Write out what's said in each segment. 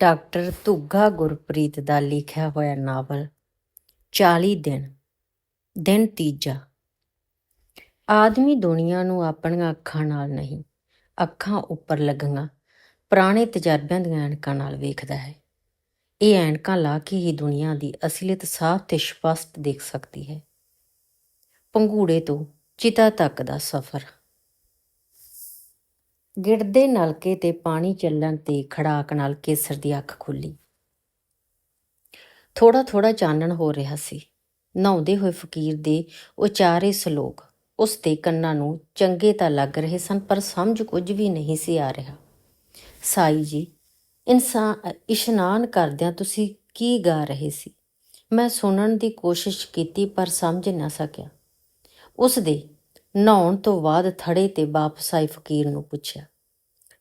Doctor Dhugga Gurpreet ਦਾ ਲਿਖਿਆ ਹੋਇਆ novel 40 ਦਿਨ ਦਿਨ ਤੀਜਾ। ਆਦਮੀ ਦੁਨੀਆ ਨੂੰ ਆਪਣੀਆਂ ਅੱਖਾਂ ਨਾਲ ਨਹੀਂ, ਅੱਖਾਂ ਉੱਪਰ ਲੱਗੀਆਂ ਪੁਰਾਣੇ ਤਜਰਬਿਆਂ ਦੀਆਂ ਐਨਕਾਂ ਨਾਲ ਵੇਖਦਾ ਹੈ। ਇਹ ਐਨਕਾਂ ਲਾ ਕੇ ਹੀ ਦੁਨੀਆ ਦੀ ਅਸਲੀਅਤ ਸਾਫ਼ ਤੇ ਸਪਸ਼ਟ ਦੇਖ ਸਕਦੀ ਹੈ। ਪੰਘੂੜੇ ਤੋਂ ਚਿਤਾ ਤੱਕ ਦਾ ਸਫ਼ਰ। ਗਿੜਦੇ ਨਲਕੇ ਤੇ ਪਾਣੀ ਚੱਲਣ ਤੇ ਖੜਾਕ ਨਾਲ ਕੇਸਰ ਦੀ ਅੱਖ ਖੁੱਲੀ। ਥੋੜਾ ਥੋੜਾ ਚਾਨਣ ਹੋ ਰਿਹਾ ਸੀ। ਨਹਾਉਂਦੇ ਹੋਏ ਫਕੀਰ ਦੇ ਉਚਾਰੇ ਸ਼ਲੋਕ, ਉਸ ਦੇ ਕੰਨਾਂ ਨੂੰ ਚੰਗੇ ਤਾਂ ਲੱਗ ਰਹੇ ਸਨ, ਪਰ ਸਮਝ ਕੁਝ ਵੀ ਨਹੀਂ ਸੀ ਆ ਰਿਹਾ। ਸਾਈ ਜੀ ਇਨਸਾਨ ਇਸ਼ਨਾਨ ਕਰਦਿਆਂ ਤੁਸੀਂ ਕੀ ਗਾ ਰਹੇ ਸੀ? ਮੈਂ ਸੁਣਨ ਦੀ ਕੋਸ਼ਿਸ਼ ਕੀਤੀ, ਪਰ ਸਮਝ ਨਾ ਸਕਿਆ। ਉਸ ਦੇ ਨਹਾਉਣ ਤੋਂ ਬਾਅਦ ਥੜੇ ਤੇ ਵਾਪਸ ਆਏ ਫਕੀਰ ਨੂੰ ਪੁੱਛਿਆ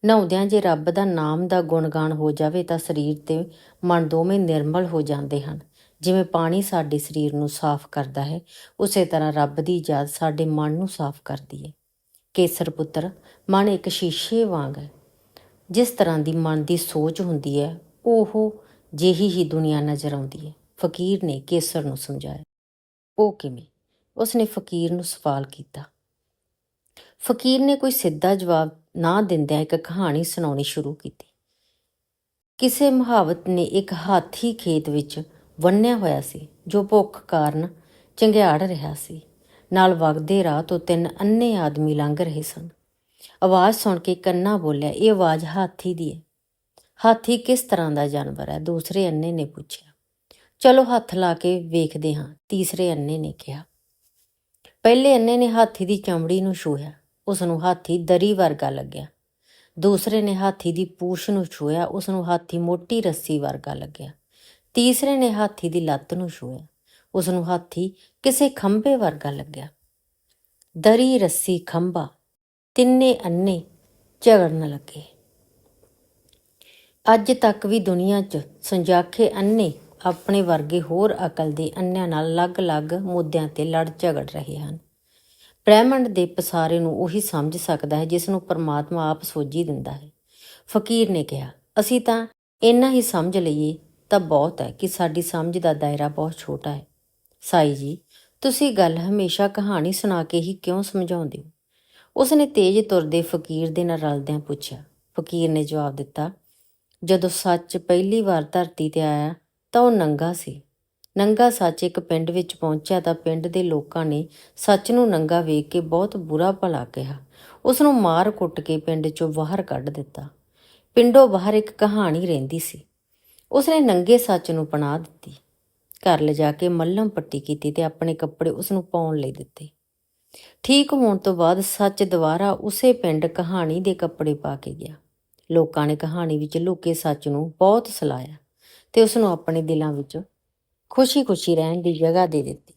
ਨਹਾਉਂਦਿਆਂ ਜੇ ਰੱਬ ਦਾ ਨਾਮ ਦਾ ਗੁਣਗਾਨ ਹੋ ਜਾਵੇ ਤਾਂ ਸਰੀਰ ਤੇ ਮਨ ਦੋਵੇਂ ਨਿਰਮਲ ਹੋ ਜਾਂਦੇ ਹਨ। ਜਿਵੇਂ ਪਾਣੀ ਸਾਡੇ ਸਰੀਰ ਨੂੰ ਸਾਫ਼ ਕਰਦਾ ਹੈ, ਉਸੇ ਤਰ੍ਹਾਂ ਰੱਬ ਦੀ ਯਾਦ ਸਾਡੇ ਮਨ ਨੂੰ ਸਾਫ਼ ਕਰਦੀ ਹੈ। ਕੇਸਰ ਪੁੱਤਰ, ਮਨ ਇੱਕ ਸ਼ੀਸ਼ੇ ਵਾਂਗ ਹੈ। ਜਿਸ ਤਰ੍ਹਾਂ ਦੀ ਮਨ ਦੀ ਸੋਚ ਹੁੰਦੀ ਹੈ, ਉਹ ਜਿਹੀ ਹੀ ਦੁਨੀਆ ਨਜ਼ਰ ਆਉਂਦੀ ਹੈ। ਫਕੀਰ ਨੇ ਕੇਸਰ ਨੂੰ ਸਮਝਾਇਆ, ਉਹ ਕਿਵੇਂ? ਉਸਨੇ ਫਕੀਰ ਨੂੰ ਸਵਾਲ ਕੀਤਾ ਫਕੀਰ ਨੇ ਕੋਈ ਸਿੱਧਾ ਜਵਾਬ ਨਾ ਦਿੰਦਿਆਂ ਇੱਕ ਕਹਾਣੀ ਸੁਣਾਉਣੀ ਸ਼ੁਰੂ ਕੀਤੀ। ਕਿਸੇ ਮੁਹਾਵਤ ਨੇ ਇੱਕ ਹਾਥੀ ਖੇਤ ਵਿੱਚ ਵੰਨਿਆ ਹੋਇਆ ਸੀ, ਜੋ ਭੁੱਖ ਕਾਰਨ ਚੰਗਿਆੜ ਰਿਹਾ ਸੀ। ਨਾਲ ਵਗਦੇ ਰਾਹ ਤੋਂ ਤਿੰਨ ਅੰਨੇ ਆਦਮੀ ਲੰਘ ਰਹੇ ਸਨ। ਆਵਾਜ਼ ਸੁਣ ਕੇ ਕੰਨਾ ਬੋਲਿਆ, ਇਹ ਆਵਾਜ਼ ਹਾਥੀ ਦੀ ਹੈ ਹਾਥੀ ਕਿਸ ਤਰ੍ਹਾਂ ਦਾ ਜਾਨਵਰ ਹੈ? ਦੂਸਰੇ ਅੰਨੇ ਨੇ ਪੁੱਛਿਆ। ਚਲੋ ਹੱਥ ਲਾ ਕੇ ਵੇਖਦੇ ਹਾਂ, ਤੀਸਰੇ ਅੰਨੇ ਨੇ ਕਿਹਾ। ਪਹਿਲੇ ਅੰਨੇ ਨੇ ਹਾਥੀ ਦੀ ਚਮੜੀ ਨੂੰ ਛੂਹਿਆ ਉਸ ਨੂੰ ਹਾਥੀ ਦਰੀ ਵਰਗਾ ਲੱਗਿਆ। ਦੂਸਰੇ ਨੇ ਹਾਥੀ ਦੀ ਪੂਛ ਨੂੰ ਛੂਹਿਆ ਉਸ ਨੂੰ ਹਾਥੀ ਮੋਟੀ ਰੱਸੀ ਵਰਗਾ ਲੱਗਿਆ। ਤੀਸਰੇ ਨੇ ਹਾਥੀ ਦੀ ਲੱਤ ਨੂੰ ਛੂਹਿਆ ਉਸ ਨੂੰ ਹਾਥੀ ਕਿਸੇ ਖੰਭੇ ਵਰਗਾ ਲੱਗਿਆ। ਦਰੀ ਰੱਸੀ ਖੰਭਾ, ਤਿੰਨੇ ਅੰਨੇ ਝਗੜਨ ਲੱਗੇ। ਅੱਜ ਤੱਕ ਵੀ ਦੁਨੀਆ 'ਚ ਸੰਜਾਖੇ ਅੰਨੇ ਆਪਣੇ ਵਰਗੇ ਹੋਰ ਅਕਲ ਦੇ ਅੰਨਿਆਂ ਨਾਲ ਅਲੱਗ-ਅਲੱਗ ਮੁੱਦਿਆਂ ਤੇ ਲੜ ਝਗੜ ਰਹੇ ਹਨ। ਬ੍ਰਹਿਮੰਡ ਦੇ ਪਸਾਰੇ ਨੂੰ ਉਹੀ ਸਮਝ ਸਕਦਾ ਹੈ ਜਿਸ ਨੂੰ ਪਰਮਾਤਮਾ ਆਪ ਸੋਝੀ ਦਿੰਦਾ ਹੈ। ਫਕੀਰ ਨੇ ਕਿਹਾ, ਅਸੀਂ ਤਾਂ ਇੰਨਾ ਹੀ ਸਮਝ ਲਈਏ, ਤਾਂ ਬਹੁਤ ਹੈ ਕਿ ਸਾਡੀ ਸਮਝ ਦਾ ਦਾਇਰਾ ਬਹੁਤ ਛੋਟਾ ਹੈ। ਸਾਈ ਜੀ, ਤੁਸੀਂ ਗੱਲ ਹਮੇਸ਼ਾ ਕਹਾਣੀ ਸੁਣਾ ਕੇ ਹੀ ਕਿਉਂ ਸਮਝਾਉਂਦੇ ਹੋ? ਉਸਨੇ ਤੇਜ਼ ਤੁਰਦੇ ਫਕੀਰ ਦੇ ਨਾਲ ਰਲਦਿਆਂ ਪੁੱਛਿਆ। ਫਕੀਰ ਨੇ ਜਵਾਬ ਦਿੱਤਾ, ਜਦੋਂ ਸੱਚ ਪਹਿਲੀ ਵਾਰ ਧਰਤੀ ਤੇ ਆਇਆ ਤਾਂ ਉਹ ਨੰਗਾ ਸੀ। ਨੰਗਾ ਸੱਚ ਇੱਕ ਪਿੰਡ ਵਿੱਚ ਪਹੁੰਚਿਆ ਤਾਂ ਪਿੰਡ ਦੇ ਲੋਕਾਂ ਨੇ ਸੱਚ ਨੂੰ ਨੰਗਾ ਵੇਖ ਕੇ ਬਹੁਤ ਬੁਰਾ ਭਲਾ ਕਿਹਾ। ਉਸ ਨੂੰ ਮਾਰ ਕੁੱਟ ਕੇ ਪਿੰਡ ਚੋਂ ਬਾਹਰ ਕੱਢ ਦਿੱਤਾ। ਪਿੰਡੋਂ ਬਾਹਰ ਇੱਕ ਕਹਾਣੀ ਰਹਿੰਦੀ ਸੀ। ਉਸਨੇ ਨੰਗੇ ਸੱਚ ਨੂੰ ਪਨਾਹ ਦਿੱਤੀ। ਘਰ ਲਿਜਾ ਕੇ ਮੱਲਮ ਪੱਟੀ ਕੀਤੀ ਤੇ ਆਪਣੇ ਕੱਪੜੇ ਉਸ ਨੂੰ ਪਾਉਣ ਲਈ ਦਿੱਤੇ। ਠੀਕ ਹੋਣ ਤੋਂ ਬਾਅਦ ਸੱਚ ਦੁਬਾਰਾ ਉਸੇ ਪਿੰਡ ਕਹਾਣੀ ਦੇ ਕੱਪੜੇ ਪਾ ਕੇ ਗਿਆ। ਲੋਕਾਂ ਨੇ ਕਹਾਣੀ ਵਿੱਚ ਲੁਕੇ ਸੱਚ ਨੂੰ ਬਹੁਤ ਸਲਾਇਆ ਤੇ ਉਸ ਨੂੰ ਆਪਣੇ ਦਿਲਾਂ ਵਿੱਚ ਖੁਸ਼ੀ-ਖੁਸ਼ੀ ਰਹਿਣ ਦੀ ਜਗ੍ਹਾ ਦੇ ਦਿੱਤੀ।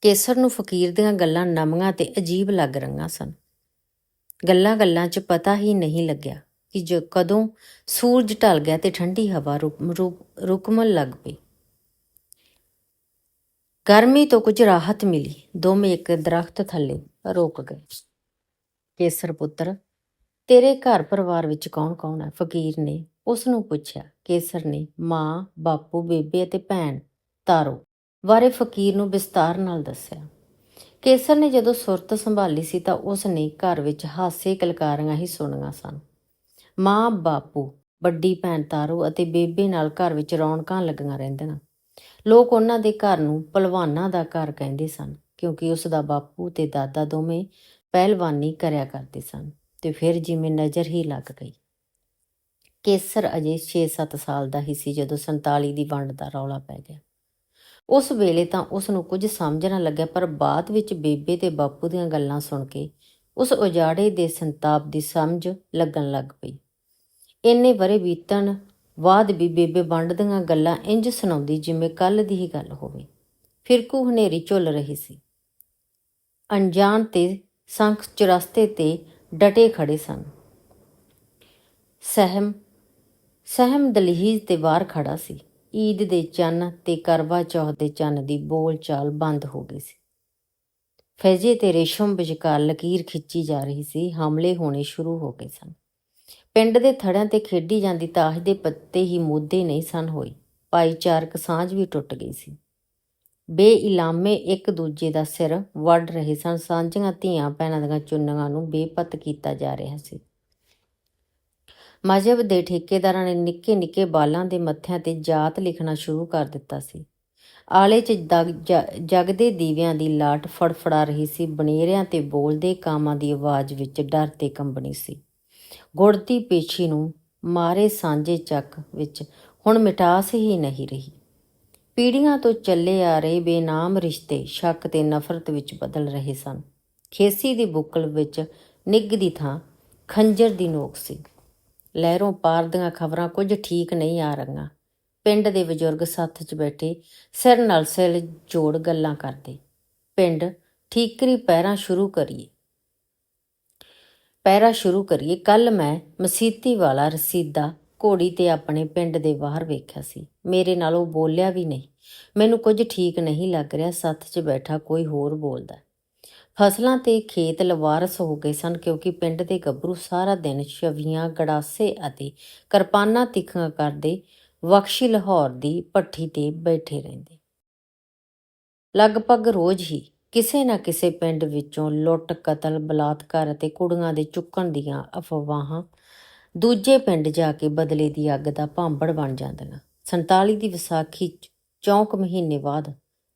ਕੇਸਰ ਨੂੰ ਫਕੀਰ ਦੀਆਂ ਗੱਲਾਂ ਨਵੀਆਂ ਤੇ ਅਜੀਬ ਲੱਗ ਰਹੀਆਂ ਸਨ। ਗੱਲਾਂ-ਗੱਲਾਂ 'ਚ ਪਤਾ ਹੀ ਨਹੀਂ ਲੱਗਿਆ ਕਿ ਜੋ ਕਦੋਂ ਸੂਰਜ ਢਲ ਗਿਆ ਤੇ ਠੰਡੀ ਹਵਾ ਰੁਕਮਣ ਲੱਗ ਪਈ। ਗਰਮੀ ਤੋਂ ਕੁਝ ਰਾਹਤ ਮਿਲੀ। ਦੋਵੇਂ ਇੱਕ ਦਰਖਤ ਥੱਲੇ ਰੁਕ ਗਏ। ਕੇਸਰ ਪੁੱਤਰ, ਤੇਰੇ ਘਰ ਪਰਿਵਾਰ ਵਿੱਚ ਕੌਣ-ਕੌਣ ਹੈ? ਫਕੀਰ ਨੇ ਉਸ ਨੂੰ ਪੁੱਛਿਆ, ਕੇਸਰ ਨੇ, ਮਾਂ, ਬਾਪੂ, ਬੇਬੇ ਅਤੇ ਭੈਣ, ਤਾਰੋ ਬਾਰੇ ਫਕੀਰ ਨੂੰ ਵਿਸਤਾਰ ਨਾਲ ਦੱਸਿਆ। ਕੇਸਰ ਨੇ ਜਦੋਂ ਸੁਰਤ ਸੰਭਾਲੀ ਸੀ ਤਾਂ ਉਸ ਨੇ ਘਰ ਵਿੱਚ ਹਾਸੇ ਕਲਕਾਰੀਆਂ ਹੀ ਸੁਣੀਆਂ ਸਨ। ਮਾਂ, ਬਾਪੂ, ਵੱਡੀ ਭੈਣ ਤਾਰੋ ਅਤੇ ਬੇਬੇ ਨਾਲ ਘਰ ਵਿੱਚ ਰੌਣਕਾਂ ਲੱਗੀਆਂ ਰਹਿੰਦੀਆਂ। ਲੋਕ ਉਹਨਾਂ ਦੇ ਘਰ ਨੂੰ ਪਹਿਲਵਾਨਾਂ ਦਾ ਘਰ ਕਹਿੰਦੇ ਸਨ, ਕਿਉਂਕਿ ਉਸ ਦਾ ਬਾਪੂ ਤੇ ਦਾਦਾ ਦੋਵੇਂ ਪਹਿਲਵਾਨੀ ਕਰਿਆ ਕਰਦੇ ਸਨ ਤੇ ਫਿਰ ਜਿਵੇਂ ਨਜ਼ਰ ਹੀ ਲੱਗ ਗਈ। ਕੇਸਰ ਅਜੇ 6-7 ਸਾਲ ਦਾ ਹੀ ਸੀ ਜਦੋਂ 47 ਦੀ ਵੰਡ ਦਾ ਰੌਲਾ ਪੈ ਗਿਆ। ਉਸ ਵੇਲੇ ਤਾਂ ਉਸ ਨੂੰ ਕੁਝ ਸਮਝ ਨਾ ਲੱਗਿਆ, ਪਰ ਬਾਅਦ ਵਿੱਚ ਬੇਬੇ ਤੇ ਬਾਪੂ ਦੀਆਂ ਗੱਲਾਂ ਸੁਣ ਕੇ ਉਸ ਉਜਾੜੇ ਦੇ ਸੰਤਾਪ ਦੀ ਸਮਝ ਲੱਗਣ ਲੱਗ ਪਈ। ਇੰਨੇ ਬਰੇ ਬੀਤਣ ਬਾਅਦ ਵੀ ਬੇਬੇ ਵੰਡ ਦੀਆਂ ਗੱਲਾਂ ਇੰਜ ਸੁਣਾਉਂਦੀ ਜਿਵੇਂ ਕੱਲ ਦੀ ਹੀ ਗੱਲ ਹੋਵੇ। ਫਿਰਕੂ ਹਨੇਰੀ ਝੁੱਲ ਰਹੀ ਸੀ। ਅਣਜਾਣ ਤੇ ਸੰਖ ਚੁਰਸਤੇ ਤੇ ਡਟੇ ਖੜੇ ਸਨ। ਸਹਿਮ ਸਹਿਮ ਦਲਹੀਜ਼ ਤੇ ਬਾਹਰ ਖੜਾ ਸੀ। ਈਦ ਦੇ ਚੰਨ ਤੇ ਕਰਵਾ ਚੌਥ ਦੇ ਚੰਨ ਦੀ ਬੋਲ ਚਾਲ ਬੰਦ ਹੋ ਗਈ ਸੀ। ਫੈਜੇ ਤੇ ਰੇਸ਼ਮ ਵਿਚਕਾਰ ਲਕੀਰ ਖਿੱਚੀ ਜਾ ਰਹੀ ਸੀ। ਹਮਲੇ ਹੋਣੇ ਸ਼ੁਰੂ ਹੋ ਗਏ ਸਨ। ਪਿੰਡ ਦੇ ਥੜਿਆਂ ਤੇ ਖੇਡੀ ਜਾਂਦੀ ਤਾਸ਼ ਦੇ ਪੱਤੇ ਹੀ ਮੋਦੇ ਨਹੀਂ ਸਨ ਹੋਈ ਭਾਈਚਾਰਕ ਸਾਂਝ ਵੀ ਟੁੱਟ ਗਈ ਸੀ। ਬੇਇਲਾਮੇ ਇੱਕ ਦੂਜੇ ਦਾ ਸਿਰ ਵੱਢ ਰਹੇ ਸਨ। ਸਾਂਝੀਆਂ ਧੀਆਂ ਭੈਣਾਂ ਦੀਆਂ ਚੁੰਨੀਆਂ ਨੂੰ ਬੇਪਤ ਕੀਤਾ ਜਾ ਰਿਹਾ ਸੀ। ਮਜਬ ਦੇ ਠੇਕੇਦਾਰਾਂ ਨੇ ਨਿੱਕੇ ਨਿੱਕੇ ਬਾਲਾਂ ਦੇ ਮੱਥਿਆਂ ਤੇ ਜਾਤ ਲਿਖਣਾ ਸ਼ੁਰੂ ਕਰ ਦਿੱਤਾ ਸੀ। ਆਲੇ 'ਚ ਦਗ- ਜਗਦੇ ਦੀਵਿਆਂ ਦੀ ਲਾਟ ਫੜਫੜਾ ਰਹੀ ਸੀ। ਬਨੇਰਿਆਂ ਤੇ ਬੋਲਦੇ ਕਾਮਾਂ ਦੀ ਆਵਾਜ਼ ਵਿੱਚ ਡਰ ਤੇ ਕੰਬਣੀ ਸੀ। ਗੁੜਤੀ ਪੇਛੀ ਨੂੰ ਮਾਰੇ ਸਾਂਝੇ ਚੱਕ ਵਿੱਚ ਹੁਣ ਮਿਠਾਸ ਹੀ ਨਹੀਂ ਰਹੀ। ਪੀੜ੍ਹੀਆਂ ਤੋਂ ਚੱਲੇ ਆ ਰਹੇ ਬੇਨਾਮ ਰਿਸ਼ਤੇ ਸ਼ੱਕ ਤੇ ਨਫ਼ਰਤ ਵਿੱਚ ਬਦਲ ਰਹੇ ਸਨ। ਖੇਸੀ ਦੀ ਬੁੱਕਲ ਵਿੱਚ ਨਿੱਘ ਦੀ ਥਾਂ ਖੰਜਰ ਦੀ ਨੋਕ ਸੀ। ਲਹਿਰੋਂ ਪਾਰ ਦੀਆਂ ਖਬਰਾਂ ਕੁਝ ਠੀਕ ਨਹੀਂ ਆ ਰਹੀਆਂ। ਪਿੰਡ ਦੇ ਬਜ਼ੁਰਗ ਸੱਥ 'ਚ ਬੈਠੇ ਸਿਰ ਨਾਲ ਸਿਰ ਜੋੜ ਗੱਲਾਂ ਕਰਦੇ। ਪਿੰਡ, ਠੀਕਰੀ ਪੈਰਾਂ ਸ਼ੁਰੂ ਕਰੀਏ। ਪੈਰਾ ਸ਼ੁਰੂ ਕਰੀਏ। ਕੱਲ ਮੈਂ ਮਸੀਤੀ ਵਾਲਾ ਰਸੀਦਾ ਘੋੜੀ ਤੇ ਆਪਣੇ ਪਿੰਡ ਦੇ ਬਾਹਰ ਵੇਖਿਆ ਸੀ। ਮੇਰੇ ਨਾਲ ਉਹ ਬੋਲਿਆ ਵੀ ਨਹੀਂ। ਮੈਨੂੰ ਕੁਝ ਠੀਕ ਨਹੀਂ ਲੱਗ ਰਿਹਾ। ਸੱਥ 'ਚ ਬੈਠਾ ਕੋਈ ਹੋਰ ਬੋਲਦਾ। ਫਸਲਾਂ ਤੇ ਖੇਤ ਲਵਾਰਸ ਹੋ ਗਏ ਸਨ ਕਿਉਂਕਿ ਪਿੰਡ ਦੇ ਗੱਭਰੂ ਸਾਰਾ ਦਿਨ ਛਵੀਆਂ, ਗੜਾਸੇ ਅਤੇ ਕਿਰਪਾਨਾਂ ਤਿੱਖੀਆਂ ਕਰਦੇ ਬਖਸ਼ੀ ਲਾਹੌਰ ਦੀ ਪੱਠੀ ਤੇ ਬੈਠੇ ਰਹਿੰਦੇ। ਲਗਭਗ ਰੋਜ਼ ਹੀ ਕਿਸੇ ਨਾ ਕਿਸੇ ਪਿੰਡ ਵਿੱਚੋਂ ਲੁੱਟ, ਕਤਲ, ਬਲਾਤਕਾਰ ਅਤੇ ਕੁੜੀਆਂ ਦੇ ਚੁੱਕਣ ਦੀਆਂ ਅਫਵਾਹਾਂ ਦੂਜੇ ਪਿੰਡ ਜਾ ਕੇ ਬਦਲੇ ਦੀ ਅੱਗ ਦਾ ਭਾਂਬੜ ਬਣ ਜਾਂਦੀਆਂ। 47 ਦੀ ਵਿਸਾਖੀ ਚੌਂਕ ਮਹੀਨੇ ਬਾਅਦ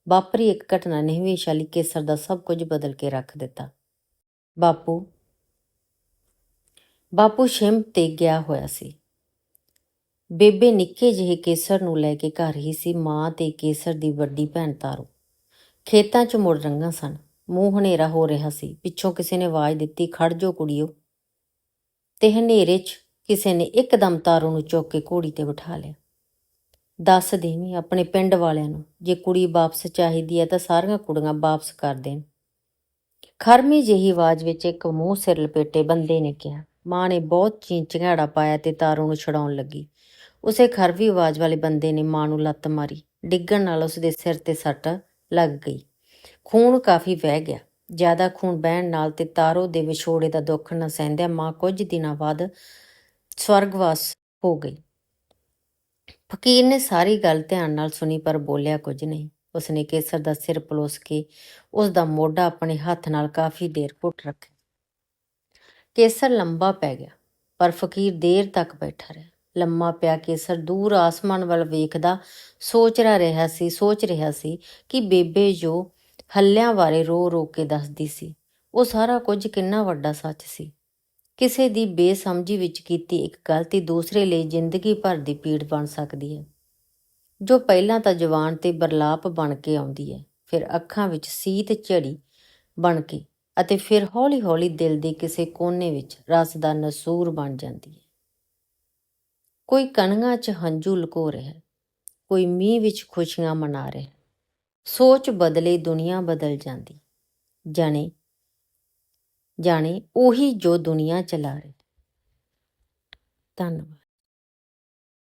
ਵਾਪਰੀ ਇੱਕ ਘਟਨਾ ਨੇ ਹਮੇਸ਼ਾ ਲਈ ਕੇਸਰ ਦਾ ਸਭ ਕੁਝ ਬਦਲ ਕੇ ਰੱਖ ਦਿੱਤਾ। ਬਾਪੂ ਬਾਪੂ ਸ਼ਿਮ ਤੇ ਗਿਆ ਹੋਇਆ ਸੀ। ਬੇਬੇ ਨਿੱਕੇ ਜਿਹੇ ਕੇਸਰ ਨੂੰ ਲੈ ਕੇ ਘਰ ਹੀ ਸੀ, ਮਾਂ ਤੇ ਕੇਸਰ ਦੀ ਵੱਡੀ ਭੈਣ ਤਾਰੋ। ਖੇਤਾਂ 'ਚ ਮੁੜ ਰੰਗਾਂ ਸਨ। ਮੂੰਹ ਹਨੇਰਾ ਹੋ ਰਿਹਾ ਸੀ। ਪਿੱਛੋਂ ਕਿਸੇ ਨੇ ਆਵਾਜ਼ ਦਿੱਤੀ, ਖੜ ਜੋ ਕੁੜੀਓ। ਤੇ ਹਨੇਰੇ 'ਚ ਕਿਸੇ ਨੇ ਇੱਕਦਮ ਤਾਰੋ ਨੂੰ ਚੁੱਕ ਕੇ ਘੋੜੀ ਤੇ ਬਿਠਾ ਲਿਆ। ਦੱਸ ਦੇਵੀਂ ਆਪਣੇ ਪਿੰਡ ਵਾਲਿਆਂ ਨੂੰ, ਜੇ ਕੁੜੀ ਵਾਪਸ ਚਾਹੀਦੀ ਹੈ ਤਾਂ ਸਾਰੀਆਂ ਕੁੜੀਆਂ ਵਾਪਸ ਕਰ ਦੇਣ। ਖਰਮੀ ਜਿਹੀ ਆਵਾਜ਼ ਵਿੱਚ ਇੱਕ ਮੂੰਹ ਸਿਰ ਲਪੇਟੇ ਬੰਦੇ ਨੇ ਕਿਹਾ। ਮਾਂ ਨੇ ਬਹੁਤ ਚੀਂਚਿਹਾੜਾ ਪਾਇਆ ਤੇ ਤਾਰੋ ਨੂੰ ਛਡਾਉਣ ਲੱਗੀ। ਉਸੇ ਖਰਵੀ ਆਵਾਜ਼ ਵਾਲੇ ਬੰਦੇ ਨੇ ਮਾਂ ਨੂੰ ਲੱਤ ਮਾਰੀ। ਡਿੱਗਣ ਨਾਲ ਉਸ ਦੇ ਸਿਰ ਤੇ ਸੱਟ ਲੱਗ ਗਈ। ਖੂਨ ਕਾਫੀ ਵਹਿ ਗਿਆ। ਜ਼ਿਆਦਾ ਖੂਨ ਬਹਿਣ ਨਾਲ ਤੇ ਤਾਰੋ ਦੇ ਵਿਛੋੜੇ ਦਾ ਦੁੱਖ ਨਾ ਸਹਿੰਦਿਆਂ ਮਾਂ ਕੁਝ ਦਿਨਾਂ ਬਾਅਦ ਸਵਰਗਵਾਸ ਹੋ ਗਈ। ਫਕੀਰ ਨੇ ਸਾਰੀ ਗੱਲ ਧਿਆਨ ਨਾਲ ਸੁਣੀ, ਪਰ ਬੋਲਿਆ ਕੁਝ ਨਹੀਂ। ਉਸਨੇ ਕੇਸਰ ਦਾ ਸਿਰ ਪਲੋਸ ਕੇ ਉਸ ਦਾ ਮੋਢਾ ਆਪਣੇ ਹੱਥ ਨਾਲ ਕਾਫੀ ਦੇਰ ਘੁੱਟ ਰੱਖਿਆ। ਕੇਸਰ ਲੰਬਾ ਪੈ ਗਿਆ, ਪਰ ਫਕੀਰ ਦੇਰ ਤੱਕ ਬੈਠਾ ਰਿਹਾ। ਲੰਮਾ ਪਿਆ ਕੇਸਰ ਦੂਰ ਆਸਮਾਨ ਵੱਲ ਵੇਖਦਾ ਸੋਚ ਰਿਹਾ ਰਿਹਾ ਸੀ, ਸੋਚ ਰਿਹਾ ਸੀ ਕਿ ਬੇਬੇ ਜੋ ਹੱਲਿਆਂ ਬਾਰੇ ਰੋ ਰੋ ਕੇ ਦੱਸਦੀ ਸੀ, ਉਹ ਸਾਰਾ ਕੁਝ ਕਿੰਨਾ ਵੱਡਾ ਸੱਚ ਸੀ। ਕਿਸੇ ਦੀ ਬੇਸਮਝੀ ਵਿੱਚ ਕੀਤੀ ਇੱਕ ਗਲਤੀ ਦੂਸਰੇ ਲਈ ਜ਼ਿੰਦਗੀ ਭਰ ਦੀ ਪੀੜ ਬਣ ਸਕਦੀ ਹੈ। ਜੋ ਪਹਿਲਾਂ ਤਾਂ ਜਵਾਨ ਤੇ ਬਰਲਾਪ ਬਣ ਕੇ ਆਉਂਦੀ ਹੈ, ਫਿਰ ਅੱਖਾਂ ਵਿੱਚ ਸੀਤ ਝੜੀ ਬਣ ਕੇ ਅਤੇ ਫਿਰ ਹੌਲੀ-ਹੌਲੀ ਦਿਲ ਦੇ ਕਿਸੇ ਕੋਨੇ ਵਿੱਚ ਰਸ ਦਾ ਨਸੂਰ ਬਣ ਜਾਂਦੀ ਹੈ। ਕੋਈ ਕਣੀਆਂ 'ਚ ਹੰਝੂ ਲੁਕੋ ਰਿਹਾ, ਕੋਈ ਮੀਂਹ ਵਿੱਚ ਖੁਸ਼ੀਆਂ ਮਨਾ ਰਿਹਾ, ਸੋਚ ਬਦਲੇ ਦੁਨੀਆ ਬਦਲ ਜਾਂਦੀ, ਜਾਣੇ ਜਾਣੇ ਉਹੀ ਜੋ ਦੁਨੀਆ ਚਲਾ ਰਿਹਾ। ਧੰਨਵਾਦ।